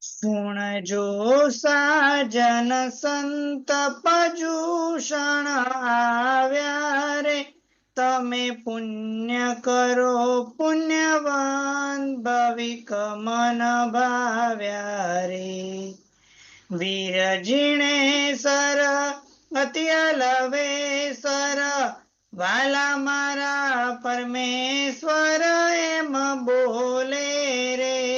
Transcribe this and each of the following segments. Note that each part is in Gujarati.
સુણજો સાજન સંત પજૂષણ આવ્યા રે, તમે પુણ્ય કરો, પુણ્યવાન ભવિક મન ભાવ્યા રે. વીર જીણે સર અત્યલવે સર, વાલા મારા પરમેશ્વર એમ બોલે રે.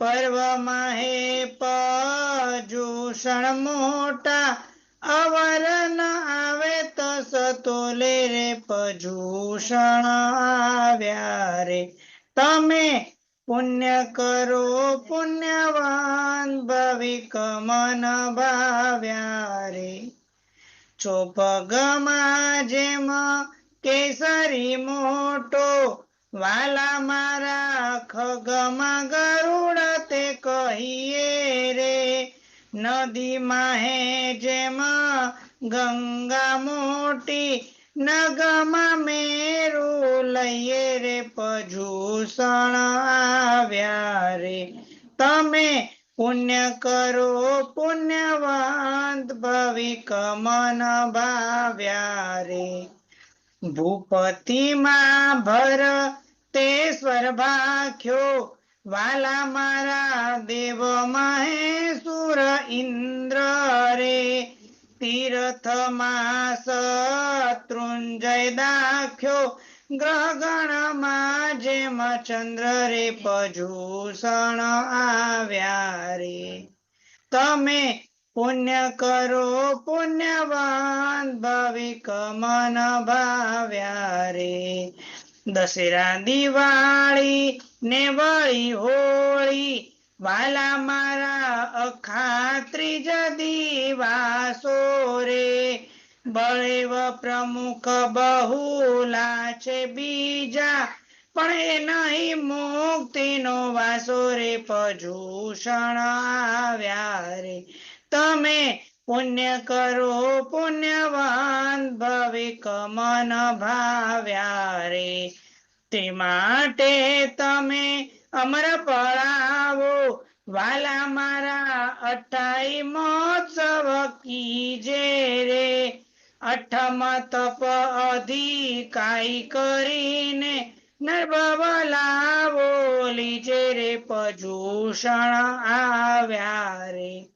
પર્વમાં હે પજૂષણ મોટા અવર ન આવે તો સતોલે રે પજૂષણ આવ્યા રે. તમે પુણ્ય કરો, પુણ્યવાન ભવિક મન ભાવ્યા રે. ચોપગમાં જેમ કેસરી મોટો વાલા મારા ખગમાં ગરુડ તે કહીએ રે. નદીમાં હે જેમ ગંગા મોટી, નગમાં મેરું લઈએ રે. પજૂષણ આવ્યા રે. તમે પુણ્ય કરો, પુણ્યવંત ભવિક મન ભાવ્યા રે. ભૂપતિમાં ભર તેશ્વર સ્વરભાખ્યો વાલા મારા દેવ મહેશુર ઇન્દ્ર રે તીર્થમાં શત્રુંજય દાખ્યો ગ્રહગણમાં જેમ ચંદ્ર રે પજૂષણ આવ્યા રે. તમે પુણ્ય કરો, પુણ્યવાન, ભવિક મન ભાવ્યા રે. દશેરા દિવાળી ને વળી હોળી. વાલા મારા અખા ત્રીજા દિવાસો રે બળેવ પ્રમુખ બહુલા છે બીજા. પણ એ નહીં મુક્તિનો વાસો રે પજૂષણ આવ્યા રે. તમે પુણ્ય કરો, પુણ્યવાન ભવિક મન ભાવ્યા રે. તે માટે તમે અમર પડાવો. વાલા મારા, અઠાઈ મહોત્સવ કીજે રે. અઠમ તપ અધિકાઈ કરીને નર્ભવલા બોલી જે રે પજૂષણ આવ્યા રે.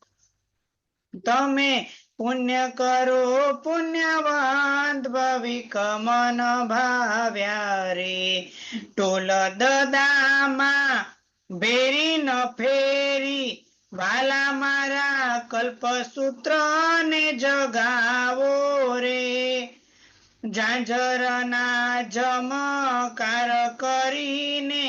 તમે પુણ્ય કરો, પુણ્યવાન ભવિક મન ભાવ્યા રે. ટોલ દદામાં ભેરી ન ફેરી, વાલા મારા કલ્પસૂત્ર ને જગાવો રે. ઝાંઝરના જમકાર કરીને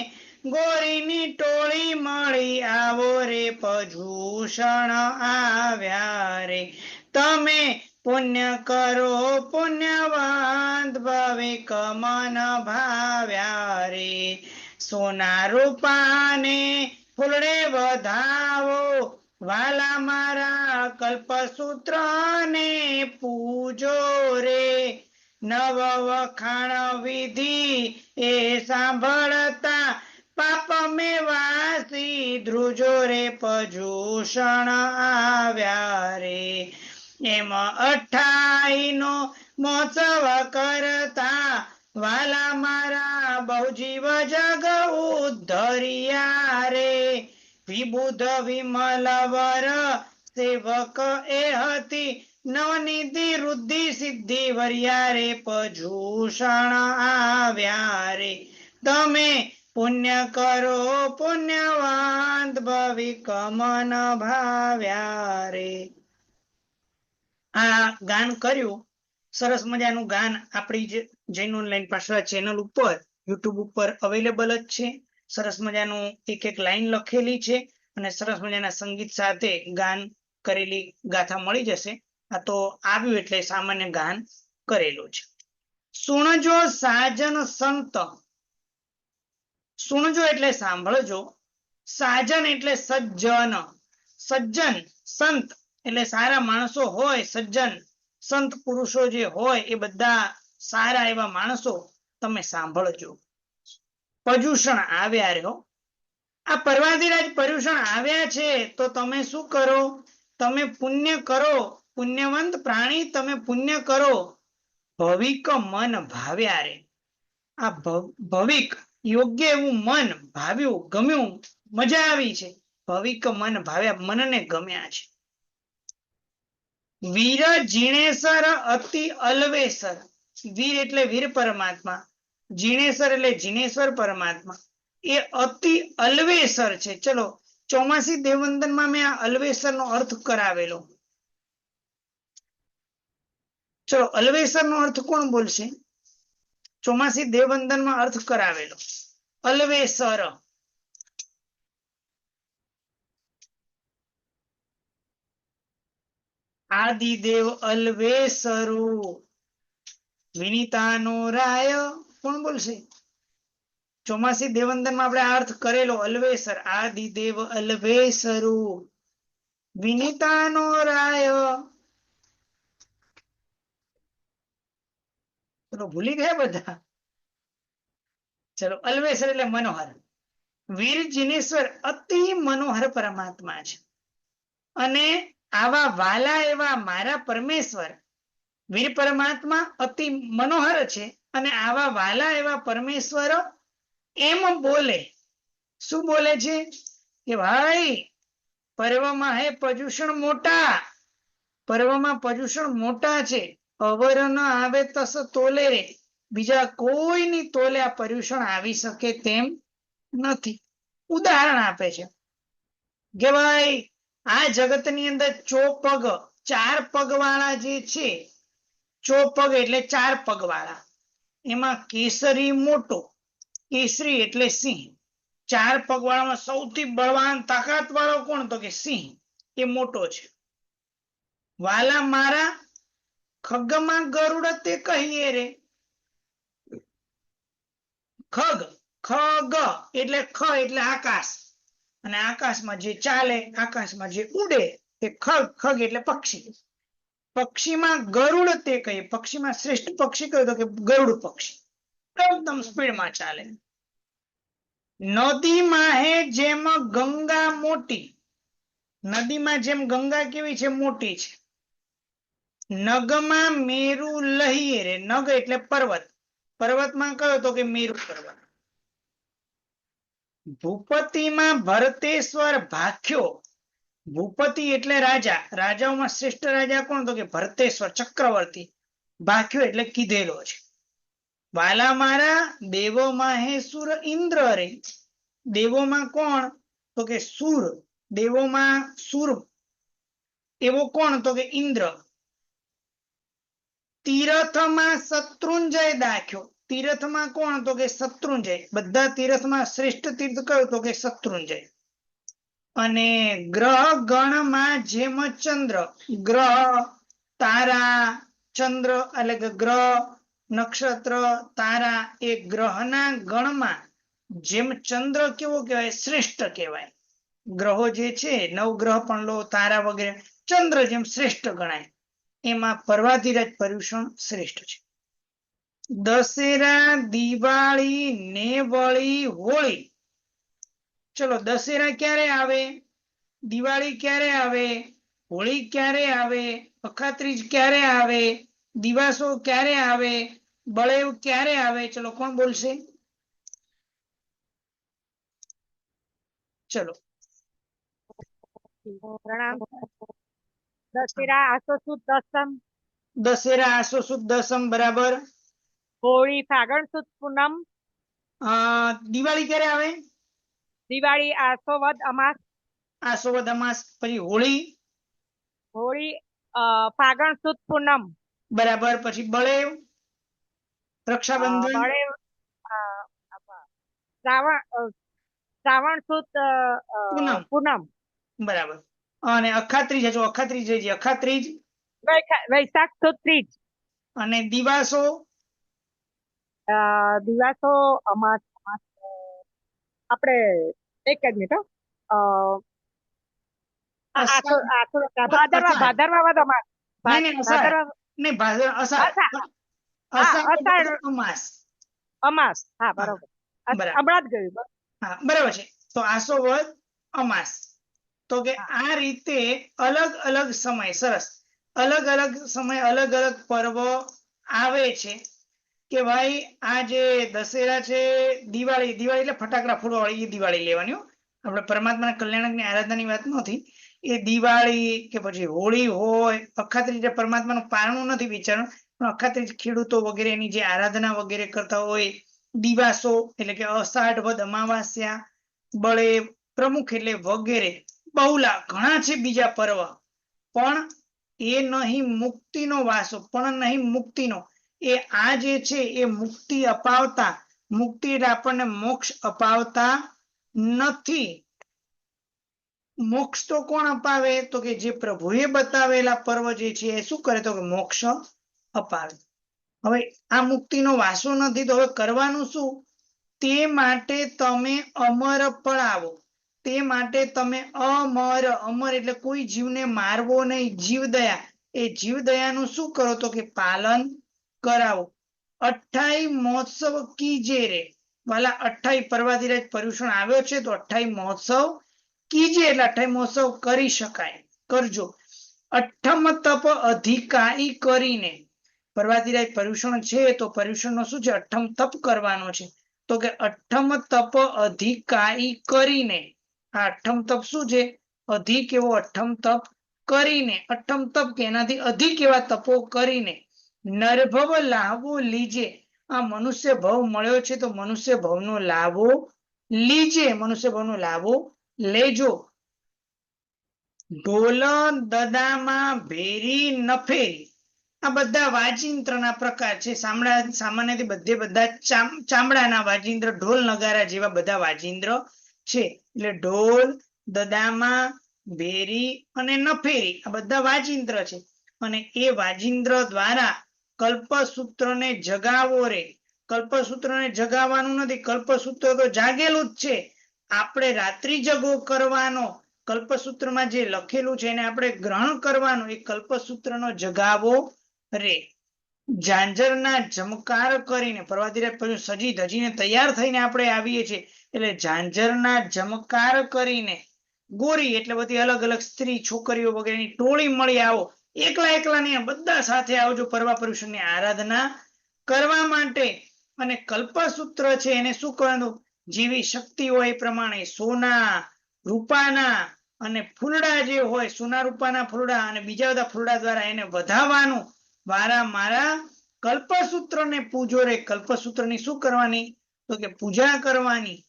ગોરીની ટોળી મળી આવો રે પજૂષણ આવ્યા રે. તમે પુણ્ય કરો, પુણ્યવાંત ભવિક કમન ભાવ્યા રે. સોના રૂપાને ફૂલડે વધાવો, વાલા મારા કલ્પસૂત્ર ને પૂજો રે. નવ વખાણ વિધિ એ સાંભળતા પાપ મે વાસી ધ્રુજો રે પજૂષણ આવ્યા રે. એમ અઠાઈ નો મોત્સવ કરતા વાલા મારા બહુ જીવ જગ ઉદ્ધરિયા રે. વિબુધ વિમલ વર સેવક એ હતી નવનિધિ રુદ્ધિ સિદ્ધિ વર્યા રે પજૂષણ આવ્યા રે. તમે પુણ્ય કરો પુણ્યવાંત ભવિક મન ભાવ્યા રે. આ ગાન કર્યું, સરસ મજાનું ગાન આપણી જૈન ઓનલાઈન પાછળ ચેનલ ઉપર યુટ્યુબ ઉપર અવેલેબલ જ છે. સરસ મજાનું એક એક લાઈન લખેલી છે અને સરસ મજાના સંગીત સાથે ગાન કરેલી ગાથા મળી જશે. આ તો આવ્યું એટલે સામાન્ય ગાન કરેલું છે. સુણજો સાજન સંત સુણજો એટલે સાંભળજો. સાજન એટલે સજ્જન. સજ્જન, સંત એટલે સારા માણસો હોય, સજ્જન, સંત પુરુષો જે હોય, એ બધા સારા એવા માણસો તમે સાંભળજો. પર્યુષણ આવ્યા રહ્યો. આ પર્વાધિરાજ પર્યુષણ આવ્યા છે, તો તમે શું કરો? તમે પુણ્ય કરો, પુણ્યવંત પ્રાણી તમે પુણ્ય કરો. ભવિક મન ભાવ્યા રે. આ ભવિક યોગ્ય એવું મન ભાવ્યું, ગમ્યું, મજા આવી છે. ભવિક મન ભાવ્યા, મનને ગમ્યા છે. વીર જીણેસર અતિ અલવેસર. વીર એટલે વીર પરમાત્મા. જીણેસર એટલે જીણેશ્વર પરમાત્મા. એ અતિ અલ્વેસર છે. ચલો, ચોમાસી દેવવંદનમાં મેં આ અલ્વેસર નો અર્થ કરાવેલો. ચલો અલવેસર નો અર્થ કોણ બોલશે? ચોમાસી દેવબંધનમાં અર્થ કરાવેલો. અલ્વેસર આદિદેવ અલ્વેસરુ વિનીતાનો રાય. કોણ બોલશે? ચોમાસી દેવંદનમાં આપણે અર્થ કરેલો અલ્વેસર આદિદેવ અલ્વેસરુ વિનીતાનો રાય. ચલો ભૂલી ગયા બધા? ચલો અલ્વેસર એટલે મનોહર. વીર જીનેશ્વર અતિ મનોહર પરમાત્મા છે. અને આવા વાલા એવા મારા પરમેશ્વર વીર પરમાત્મા અતિ મનોહર છે અને આવા વાલા એવા પરમેશ્વર એમ બોલે. શું બોલે છે? કે ભાઈ, પર્વમાં હે પ્રદૂષણ મોટા. પર્વમાં પ્રદૂષણ મોટા છે. અવર ન આવે તસ તોલે. બીજા કોઈની તોલે આ પર્યુષણ આવી શકે તેમ નથી. ઉદાહરણ આપે છે. કે ભાઈ, આ જગતની અંદર ચોપગ, ચાર પગવાળા જે છે, ચોપગ એટલે ચાર પગવાળા. એમાં કેસરી મોટો, કેસરી એટલે સિંહ. ચાર પગવાળામાં સૌથી બળવાન તાકાત વાળો કોણ? તો કે સિંહ. એ મોટો છે. વાલા મારા ખગમાં ગરુડ તે કહીએ રે. ખગ ખગ એટલે ખ એટલે આકાશ. અને આકાશમાં જે ચાલે, આકાશમાં જે ઉડે, તે ખગ ખગ એટલે પક્ષી. પક્ષીમાં ગરુડ તે કહીએ. પક્ષીમાં શ્રેષ્ઠ પક્ષી કયું તો કે ગરુડ પક્ષી. એકદમ સ્પીડમાં ચાલે. નદીમાં હે જેમ ગંગા મોટી. નદીમાં જેમ ગંગા કેવી છે? મોટી છે. નગમાં મેરુ લહીએ રે. નગ એટલે પર્વત. પર્વતમાં કયો તો કે મેરુ પર્વત? ભૂપતિમાં ભરતેશ્વર ભાખ્યો. ભૂપતિ એટલે રાજા. રાજાઓમાં શ્રેષ્ઠ રાજા કોણ તો કે ભરતેશ્વર ચક્રવર્તી. ભાખ્યો એટલે કીધેલો છે. વાલા મારા દેવોમાં હે સુર ઇન્દ્ર રે. દેવોમાં કોણ તો કે સુર. દેવોમાં સુર. એવો કોણ તો કે ઇન્દ્ર. તીરથમાં શત્રુંજય દાખ્યો. તીરથમાં કોણ તો કે શત્રુંજય? બધા તીરથમાં શ્રેષ્ઠ તીર્થ કયો તો કે શત્રુંજય? અને ગ્રહ ગણમાં જેમ ચંદ્ર. ગ્રહ તારા ચંદ્ર એટલે કે ગ્રહ નક્ષત્ર તારા એ ગ્રહના ગણમાં જેમ ચંદ્ર કેવો કહેવાય? શ્રેષ્ઠ કહેવાય. ગ્રહો જે છે, નવગ્રહ પણ લો, તારા વગેરે. ચંદ્ર જેમ શ્રેષ્ઠ ગણાય. એમાં પર્વાધિરાજ પર્યુષણ શ્રેષ્ઠ છે. દશેરા, દિવાળી ને વળી હોળી. ચલો, દશેરા ક્યારે આવે? દિવાળી ક્યારે આવે? હોળી ક્યારે આવે? અખાત્રીજ ક્યારે આવે? દિવાસો ક્યારે આવે? બળેવ ક્યારે આવે? ચલો, કોણ બોલશે? ચલો. પ્રણામ. દશેરા આસો સુદ દસમ દશેરા આસો સુદ દસમ બરાબર હોળી ફાગણ સુદ પૂનમ દિવાળી ક્યારે આવે? દિવાળી આસો વદ અમાસ આસો વદ અમાસ પછી હોળી. હોળી ફાગણ સુદ પૂનમ. બરાબર પછી બળેવ. રક્ષાબંધન. બળેવ શ્રાવણ શ્રાવણ સુદ પૂનમ. પૂનમ. બરાબર. અને અખાત્રીજ હજુ અખાત્રીજ રહી છે અખાત્રીજ. વૈશાખ તો ત્રીજ. અને દિવાસો? દિવાસો અમાસ અમાસ આપણે એક જ મિનિટ ભાદરવા ભાદરવા વદ અમાસ. અમાસ. અમાસ. હા બરોબર. હમણાં જ ગયું બરાબર છે. તો આસો વદ અમાસ. તો કે આ રીતે અલગ અલગ સમય, સરસ. અલગ અલગ સમય, અલગ અલગ પર્વ આવે છે કે ભાઈ આ જે દશેરા છે, દિવાળી દિવાળી એટલે ફટાકડા ફોડવા એ દિવાળી લેવાની આપણે પરમાત્માના કલ્યાણકની આરાધનાની વાત નથી એ દિવાળી કે પછી હોળી હોય અખાત્રીજ પરમાત્માનું પારણું નથી વિચારવું પણ અખાત્રીજ ખેડૂતો વગેરે એની જે આરાધના વગેરે કરતા હોય, દિવાસો એટલે કે અષાઢ વદ અમાવાસ્યા, બળે પ્રમુખ એટલે વગેરે બહુલા ઘણા છે બીજા પર્વ, પણ એ નહીં મુક્તિનો વાસો, પણ નહીં મુક્તિનો. એ આ જે છે એ મુક્તિ અપાવતા, મુક્તિ એટલે આપણને મોક્ષ અપાવતા નથી. મોક્ષ તો કોણ અપાવે? તો કે જે પ્રભુએ બતાવેલા પર્વ જે છે એ શું કરે? તો કે મોક્ષ અપાવે. હવે આ મુક્તિનો વાસો નથી, તો હવે કરવાનું શું? તે માટે તમે અમર પડાવો. તે માટે તમે અમર અમર એટલે કોઈ જીવને મારવો નહીં. જીવદયા. એ જીવદયાનું શું કરો તો કે પાલન કરાવો. અઠાઈ મહોત્સવ કીજે રે? વાલા અઠાઈ પર્વાધિરાજ પર્યુષણ આવ્યો છે તો અઠાઈ મહોત્સવ કીજે એટલે અઠાઈ મહોત્સવ કરી શકાય. કરજો. અઠમ તપ અધિકારી કરીને. પર્વાધિરાજ પર્યુષણ છે તો પર્યુષણનો શું છે? અઠમ તપ કરવાનો છે. તો કે અઠમ તપ અધિકારી કરીને. આ અઠ્ઠમ તપ શું છે? અધિક એવો અઠ્ઠમ તપ કરીને અઠ્ઠમ તપ કે એનાથી અધિક એવા તપો કરીને નરભવ લાભો લીજે. આ મનુષ્ય ભવ મળ્યો છે તો મનુષ્ય ભવનો લાવો લીજે, મનુષ્ય ભવનો લાવો લેજો. ઢોલ દદામાં ભેરી નફેરી આ બધા વાજિંત્રના પ્રકાર છે. સામડા સામાન્યથી બધે બધા ચામડાના વાજિંત્ર, ઢોલ નગારા જેવા બધા વાજિંત્ર છે. એટલે ઢોલ, દદામા ભેરી અને નફેરી, આ બધા વાજિંત્ર છે. અને એ વાજિંત્ર દ્વારા કલ્પસૂત્રને જગાવો રે. કલ્પસૂત્રને જગાવવાનું નથી. કલ્પસૂત્ર તો જાગેલું જ છે. આપણે રાત્રિ જગો કરવાનો. કલ્પસૂત્રમાં જે લખેલું છે એને આપણે ગ્રહણ કરવાનું. એ કલ્પસૂત્રનો જગાવો રે. ઝાંઝરના ઝમકાર કરીને પ્રવાદિરાજ પછી સજી ધજીને તૈયાર થઈને આપણે આવીએ છીએ. એટલે ઝાંઝરના ઝમકાર કરીને, ગોરી એટલે બધી અલગ અલગ સ્ત્રી, છોકરીઓ વગેરેની ટોળી મળી આવો. એકલા એકલા નહીં, બધા સાથે આવજો પરવા પરુષણની આરાધના કરવા માટે. અને કલ્પસૂત્ર છે, એને શું કરવાનું જેવી શક્તિ હોય એ પ્રમાણે સોના, રૂપાના અને ફૂલડા જે હોય, સોના, રૂપાના ફૂલડા અને બીજા બધા ફૂલડા દ્વારા એને વધાવવાનું. વારા મારા કલ્પસૂત્રને પૂજો રે. કલ્પસૂત્રની શું કરવાની? તો કે પૂજા કરવાની.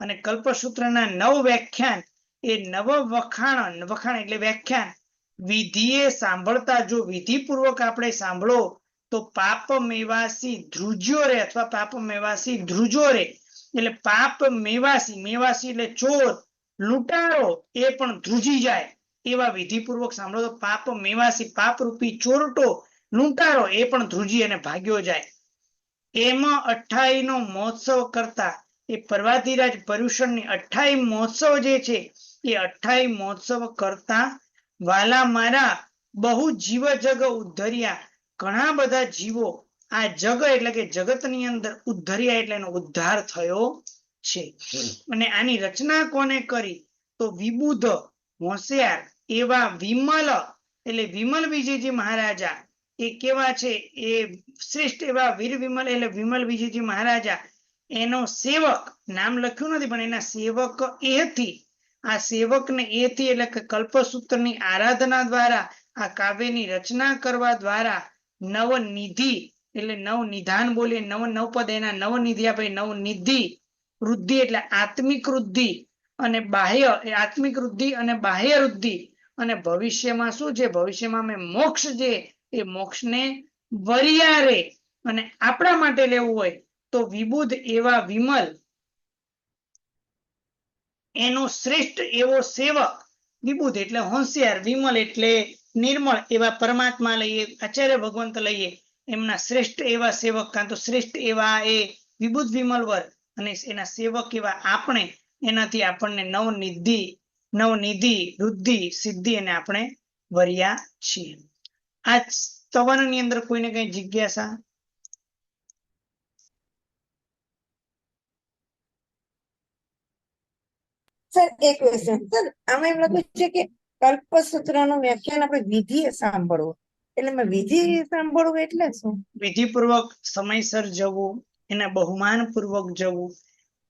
અને કલ્પસૂત્રના નવ વ્યાખ્યાન એ નવ વખાણ વખાણ એટલે વ્યાખ્યાન. વિધિએ સાંભળતા જો વિધિપૂર્વક આપણે સાંભળો, તો પાપ મેવાસી ધ્રુજ્યો રે અથવા પાપ મેવાસી ધ્રુજો રે. એટલે પાપ મેવાસી મેવાસી એટલે ચોર, લૂંટારો, એ પણ ધ્રુજી જાય. એવા વિધિપૂર્વક સાંભળો તો પાપ મેવાસી પાપ રૂપી ચોરટો લૂંટારો એ પણ ધ્રુજી અને ભાગ્યો જાય. એમાં અઠ્ઠાઈ નો મહોત્સવ કરતા એ પર્વાધિરાજ પર્યુષણની અઠાઈ મહોત્સવ જે છે એ અઠાઈ મહોત્સવ કરતા વાલા મારા બહુ જીવ જગ ઉદ્ધર્યા ઘણા બધા જીવો આ જગ એટલે કે જગતની અંદર ઉદ્ધર્યા એટલે એનો ઉદ્ધાર થયો છે. અને આની રચના કોને કરી? તો વિબુધ હોશિયાર એવા વિમલ એટલે વિમલ વિજયજી મહારાજા એ કેવા છે? એ શ્રેષ્ઠ એવા વીર વિમલ એટલે વિમલ વિજયજી મહારાજા. એનો સેવક, નામ લખ્યું નથી, પણ એના સેવક એથી આ સેવકને એથી એટલે કે કલ્પસૂત્રની આરાધના દ્વારા, આ કાવ્યની રચના કરવા દ્વારા નવનિધિ, એટલે નવ નિધાન બોલીએ, નવ નવપદ, એના નવનિધિ આપે નવનિધિ, વૃદ્ધિ એટલે આત્મિક વૃદ્ધિ અને બાહ્ય આત્મિક વૃદ્ધિ અને બાહ્ય વૃદ્ધિ. અને ભવિષ્યમાં શું છે? ભવિષ્યમાં અમે મોક્ષ જે એ મોક્ષને વરિયારે અને આપણા માટે લેવું હોય તો વિબુધ એવા વિમલ, એનો શ્રેષ્ઠ એવો સેવક, વિબુધ એટલે હોશિયાર, વિમલ એટલે નિર્મળ એવા પરમાત્મા લઈએ, આચાર્ય ભગવંત લઈએ, એમના શ્રેષ્ઠ એવા સેવક કાં તો શ્રેષ્ઠ એવા એ વિબુધ વિમલવર અને એના સેવક એવા આપણે, એનાથી આપણને નવનિધિ નવનિધિ વૃદ્ધિ સિદ્ધિ અને આપણે વર્યા છીએ. આ સ્તવનની અંદર કોઈને કઈ જિજ્ઞાસા? સર એક ક્વેશ્ચન સર આમાં એમ લખ્યું છે કે કલ્પસૂત્રનું વ્યાખ્યાન આપણે વિધિએ સાંભળવું. એટલે મેં વિધિ સાંભળવું એટલે શું? વિધિપૂર્વક સમયસર જવું એના બહુમાન પૂર્વક જવું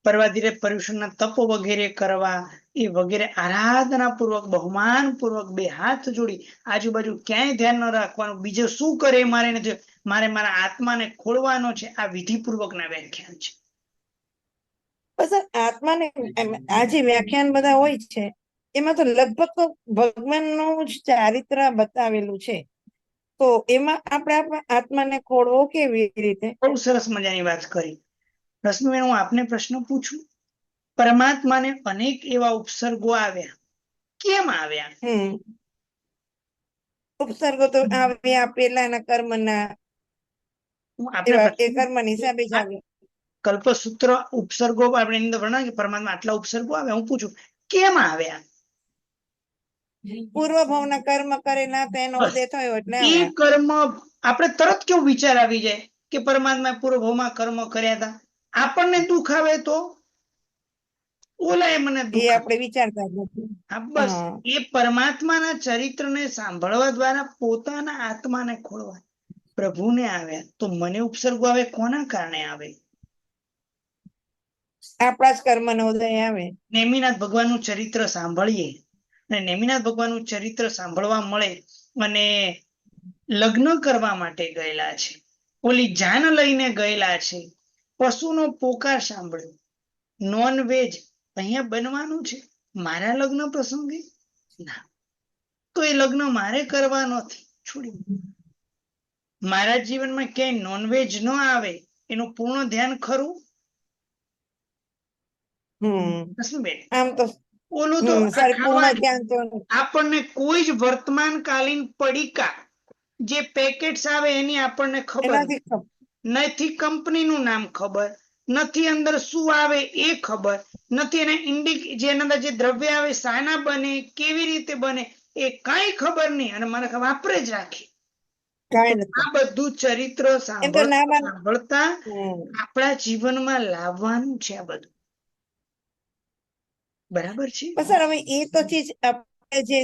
પર્વાધિરે પર્યુષણના તપ વગેરે કરવા એ વગેરે આરાધના પૂર્વક બહુમાન પૂર્વક બે હાથ જોડી આજુબાજુ ક્યાંય ધ્યાન ન રાખવાનું. બીજું શું કરે મારે નથી મારે મારા આત્માને ખોળવાનો છે આ વિધિપૂર્વકના વ્યાખ્યાન છે. આત્માને આ જે વ્યાખ્યાન બધા હોય છે એમાં તો લગભગ તો ભગવાનનું જ ચારિત્ર બતાવેલું છે. તો એમાં આપણે આપણા આત્માને ખોળવો કેવી રીતે? બહુ સરસ મજાની વાત કરી. રશ્મિબેન હું આપને પ્રશ્ન પૂછું? પરમાત્માને અનેક એવા ઉપસર્ગો આવ્યા. કેમ આવ્યા? ઉપસર્ગો તો આવ્યા પેલાના કર્મના. હિસાબે જ કલ્પસૂત્ર ઉપસર્ગો આપણે એની અંદર વર્ણવ્યા કે પરમાત્મા આટલા ઉપસર્ગો આવ્યા. હું પૂછું કેમ આવ્યા? પૂર્વ ભાવના કર્મ કરેલા તેનો ઉદય થયો એટલે એ કર્મ આપણે તરત કેવું વિચાર આવી જાય કે પરમાત્મા પૂર્વ ભવમાં કર્મ કર્યા હતા? આપણને દુઃખ આવે તો? ઓલાએ મને એ આપણે વિચારતા નથી. બસ. એ પરમાત્માના ચરિત્રને સાંભળવા દ્વારા પોતાના આત્માને ખોળવા પ્રભુને આવ્યા તો મને ઉપસર્ગો આવે કોના કારણે આવે? આપણા જ કર્મનો ઉદય આવે. નેમિનાથ ભગવાનનું ચરિત્ર સાંભળીએ અને નેમિનાથ ભગવાનનું ચરિત્ર સાંભળવા મળે અને લગ્ન કરવા માટે ગયેલા છે. ઓલી જાન લઈને ગયેલા છે. પશુનો પોકાર સાંભળ્યો. નોન વેજ અહીંયા બનવાનું છે? મારા લગ્ન પ્રસંગે? ના. તો એ લગ્ન મારે કરવા નથી છોડી મારા જીવનમાં ક્યાંય નોનવેજ ન આવે એનું પૂર્ણ ધ્યાન ખરું? આમ તો ઓલું તો આપણને કોઈ જ વર્તમાનકાલીન પડીકા જે પેકેટ્સ આવે એની આપણને ખબર નથી. ખબર નથી કંપનીનું નામ ખબર નથી અંદર શું આવે એ ખબર નથી એને ઇન્ડિક જેના અંદર જે દ્રવ્ય આવે સાના બને કેવી રીતે બને એ કઈ ખબર નહીં અને મને વાપરે જ રાખી. આ બધું ચરિત્ર સાંભળતા. આપણા જીવનમાં લાવવાનું છે આ બધું. બરાબર છે? સર હવે એ તો ચીજ જે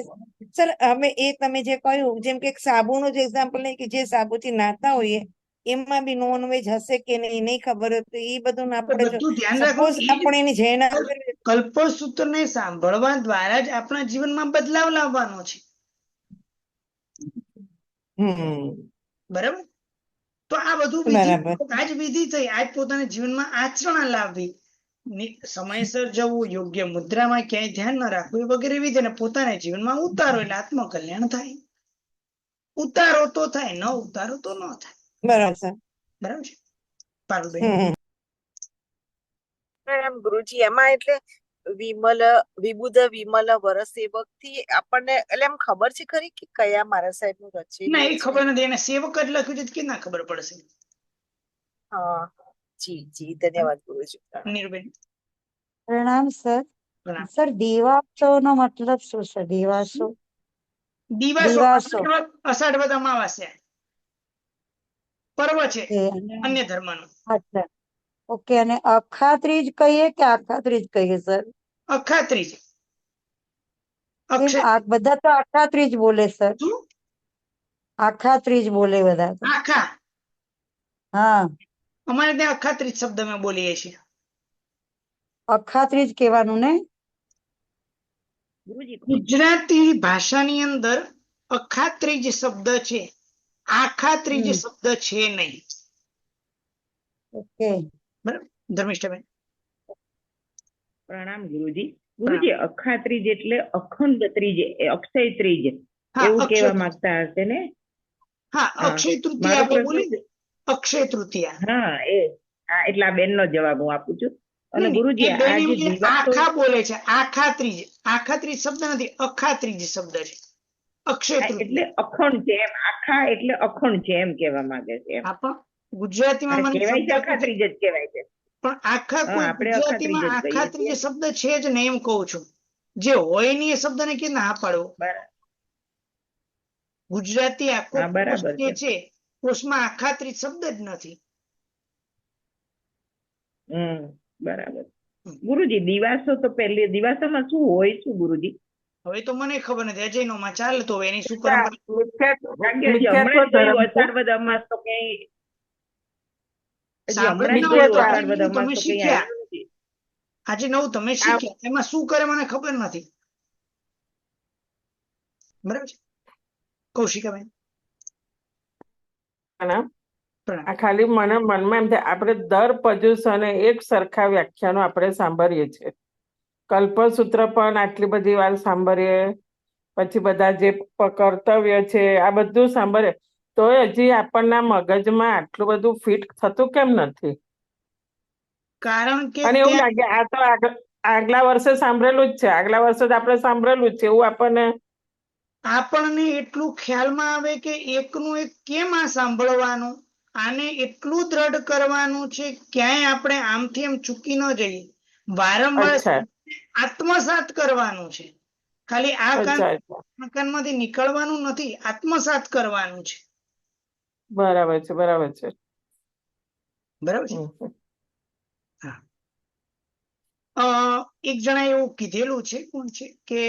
સર હવે એ તમે જે કહ્યું જેમ કે સાબુનું જ એક્ઝામ્પલ નહીં કે જે સાબુથી નાતા હોઈએ એમાં બી નોન વેજ હશે કે નહીં નહીં ખબર તો એ બધું આપણે આપણે એની જૈના કલ્પસૂત્રને સાંભળવા દ્વારા જ આપણા જીવનમાં બદલાવ લાવવાનો છે. બરાબર? તો આ બધું વિધિ બરાબર. વિધિ થઈ આજ પોતાના જીવનમાં આચરણા લાવવી. સમયસર જવું યોગ્ય મુદ્રામાં ક્યાંય ધ્યાન ન રાખવું વગેરે વિધિ અને પોતાના જીવનમાં ઉતારો એટલે આત્મકલ્યાણ થાય. ઉતારો તો થાય ન ઉતારો તો ન થાય. બરાબર. સર બરાબર છે. પારુલબેન એમ ગુરુજી એમાં એટલે વિમલ વિબુધ વિમલ વરસેવકથી આપણને એટલે એમ ખબર છે ખરી કે કયા મારા સાહેબનું રચે ના એ ખબર નથી. એને સેવક જ લખ્યું છે કે ના ખબર પડશે? હા. જી જી. ધન્યવાદ ગુરુજી. નીરુબેન. પ્રણામ સર. સર દેવાસો નો મતલબ શું છે? દેવાસો? દિવાસો અષાઢ અષાઢવદ અમાવાસ્યા. પર્વ છે અન્ય ધર્મનું. અચ્છા. ઓકે અને અખાત્રીજ કહીએ કે આખાત્રીજ કહીએ સર? અખાત્રીજ. બધા તો આખાત્રીજ બોલે સર. આખાત્રીજ બોલે બધા આખા? હા. અમારે ત્યાં અખાત્રીજ શબ્દ અમે બોલીએ છીએ. અખાત્રીજ કહેવાનું ને? ગુજરાતી ભાષાની અંદર અખાત્રીજ શબ્દ છે. આખાત્રીજ ત્રીજો શબ્દ છે નહીં. ઓકે. ધર્મિષ્ઠબેન. પ્રણામ ગુરુજી. ગુરુજી અખા ત્રીજ એટલે અખંડ ત્રીજ અક્ષય ત્રીજ. એવું કહેવા માંગતા હશે ને? હા. અક્ષય તૃતીયા આપણે બોલી અક્ષય તૃતીયા. હા એ. હા એટલે આ બેન નો જવાબ હું આપું છું. અને ગુરુજી એ આ બેન જે એમ કે દિવાસો આખા ત્રીજ છે. આખાત્રીજ આખાત્રીજ શબ્દ નથી અખા ત્રીજ શબ્દ છે. એટલે અખંડ છે એમ આખા એટલે અખંડ છે એમ કહેવા માંગે છે એમ. ગુજરાતીમાં મને કહેવાય છે આખા ત્રીજ જ કહેવાય છે. પણ આખા આપણે ગુજરાતીમાં આખા ત્રીજ શબ્દ છે જ ને એમ કહું છું. જે હોય નહીં એ શબ્દને કે ના પાડવો ગુજરાતી આખો બરાબર જે છે. છે કોષમાં આખા ત્રીજ શબ્દ જ નથી. હમ બરાબર. ગુરુજી દિવાસો તો પહેલી દિવાસોમાં શું હોય શું ગુરુજી? હવે તો મને ખબર નથી. અજયનોમાં ચાલતો હોય એની શું પરંપરા. આજે નવું તમે શીખ્યા? એમાં શું કરે મને ખબર નથી. બરાબર કૌશિકાબેન. ખાલી મને મનમાં એમ થાય આપણે દર પર્યુષણે એક સરખા વ્યાખ્યાનો આપણે સાંભળીએ છીએ. કલ્પસૂત્ર પણ આટલી બધી વાર સાંભળીએ. પછી બધા જે કર્તવ્ય છે આ બધું સાંભળીએ. તોય હજી આપણના મગજમાં આટલું બધું ફિટ થતું કેમ નથી? કારણ કે અને એવું લાગે આ તો આગલા વર્ષે સાંભળેલું જ છે. આગલા વર્ષે જ આપણે સાંભળેલું જ છે. એવું આપણને આપણને એટલું ખ્યાલમાં આવે કે એકનું એક કેમ આ સાંભળવાનું? આને એટલું દ્રઢ કરવાનું છે ક્યાંય આપણે આમથી એમ ચૂકી ન જઈએ. વારંવાર આત્મસાત કરવાનું છે. ખાલી આ કાન અચ્છા. અચ્છા આ કાનમાંથી નીકળવાનું નથી આત્મસાત કરવાનું છે. બરાબર છે બરાબર છે. બરાબર છે. એક જણા એવું કીધેલું છે કોણ છે? કે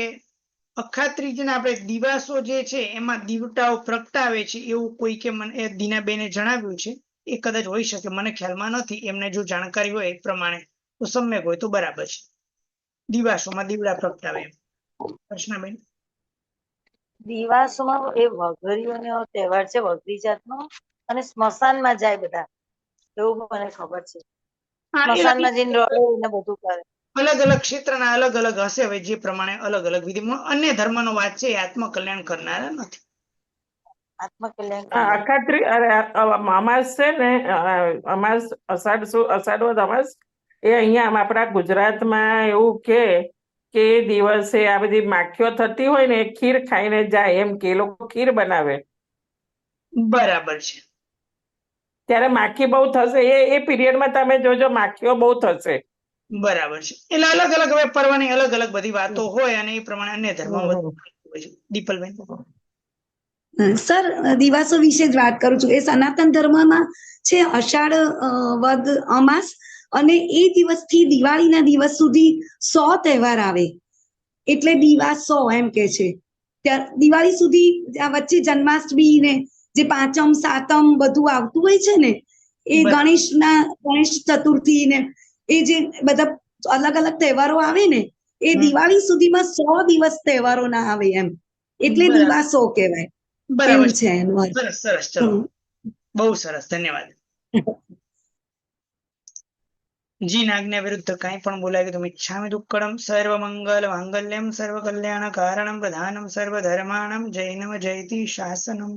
અખાત્રીજના આપણે દિવાસો જે છે એમાં દીવટાઓ પ્રગટાવે છે એવું કોઈ કે મને દીનાબેને જણાવ્યું છે. એ કદાચ હોઈ શકે મને ખ્યાલમાં નથી એમને જો જાણકારી હોય એ પ્રમાણે તો સમ્યક હોય તો બરાબર છે. દિવાસોમાં દીવડા પ્રગટાવે કૃષ્ણાબેન? દિવાસોમાં એ વઘરીઓનો તહેવાર છે વઘરી જાતનો અને સ્મશાનમાં જાય બધા. એવું મને ખબર છે. સ્મશાનમાં જઈને રડે બધું કરે. અલગ અલગ ક્ષેત્રના અલગ અલગ હશે હવે જે પ્રમાણે અલગ અલગ વિધિ અન્ય ધર્મનો વાત છે એ આત્મકલ્યાણ કરનારા નથી. આત્મકલ્યાણ આ કરે. અખાત્રી અરે આ- આ અમાસ છે ને અમાસ અષાઢ અષાઢ અમાસ? એ અહીંયા આપણા ગુજરાતમાં એવું કે કે દિવસે આ બધી માખીઓ થતી હોય ને ખીર ખાઈને જાય એમ કે લોકો ખીર બનાવે. બરાબર છે. ત્યારે માખી બહુ થશે. એ એ પીરિયડમાં તમે જોજો માખીઓ બહુ થશે. બરાબર છે. એટલે અલગ અલગ હવે પર્વની અલગ અલગ બધી વાતો હોય અને એ પ્રમાણે અન્ય ધર્મમાં હમ, બધું હોય છે. દીપલબેન. સર દિવાસો વિશે જ વાત કરું છું. એ સનાતન ધર્મમાં છે અષાઢ વદ અમાસ? અને એ દિવસથી દિવાળીના દિવસ સુધી સો તહેવાર આવે. એટલે દીવા સો એમ કે છે. દિવાળી સુધી વચ્ચે જન્માષ્ટમી ને જે પાંચમ સાતમ બધું આવતું હોય છે ને એ. ગણેશના ગણેશ ચતુર્થી ને એ જે બધા અલગ અલગ તહેવારો આવે ને એ દિવાળી સુધીમાં સો દિવસ તહેવારો ના આવે એમ. એટલે દીવા સો કહેવાય. બરાબર છે છે સરસ સરસ. ચલો. બહુ સરસ. ધન્યવાદ. જી નાજ્ઞા વિરુદ્ધ કઈ પણ બોલાય તો ઈચ્છામિ દુક્કડમ સર્વ મંગલ માંગલ્યમ સર્વ કલ્યાણ કારણમ પ્રધાનમ સર્વ ધર્માણમ જૈનમ જયતિ શાસનમ.